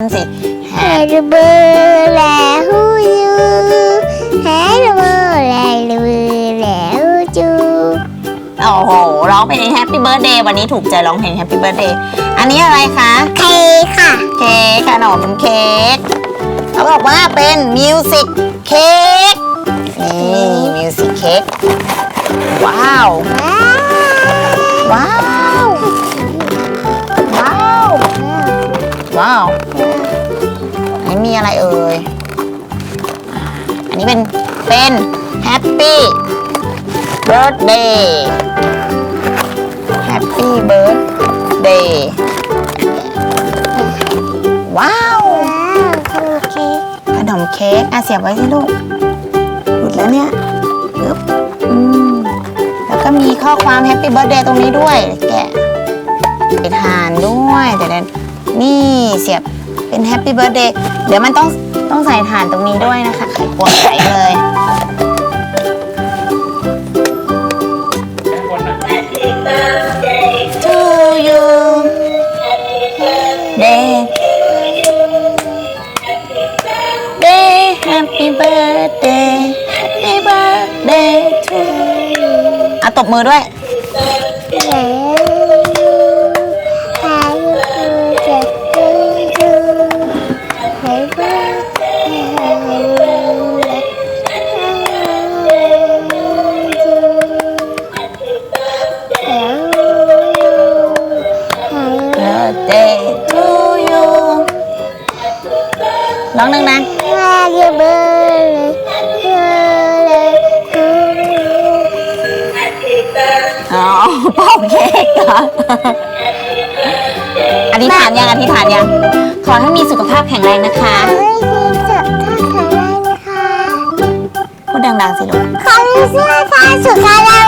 นั่นสิ Happy birthday to you Happy birthday to you โอ้โห ร้องเพลง Happy Birthday วันนี้ถูกใจร้องเพลง Happy Birthday อันนี้อะไรคะ เคกค่ะ เค้กขนมเป็นเค้กเขาบอกว่าเป็นมิวสิกเค้กนี่มิวสิกเค้กว้าว ว้าว ว้าว ว้าว เป็น Happy Birthday Happy Birthday ว้าวขนมเค้กอะเสียบไว้สิลูกหลุดแล้วเนี่ยปึ๊บอืมแล้วก็มีข้อความ Happy Birthday ตรงนี้ด้วย แกะไปทานด้วยแต่นี่เสียบ เป็น Happy Birthday เดี๋ยวมันต้องต้องใส่ถ่านตรงนี้ด้วยนะคะ ไขควงใส่เลย to you day day happy birthday happy birthday to you อะตบมือด้วย ร้องดังๆอ๋อเป่าเค้กเหรออธิษฐานยังอธิษฐานยัง ขอให้มีสุขภาพแข็งแรงนะคะ พูดดังๆสิลูกขอมีเสื้อผ้าสุดกำลังวันค่ะขนมแค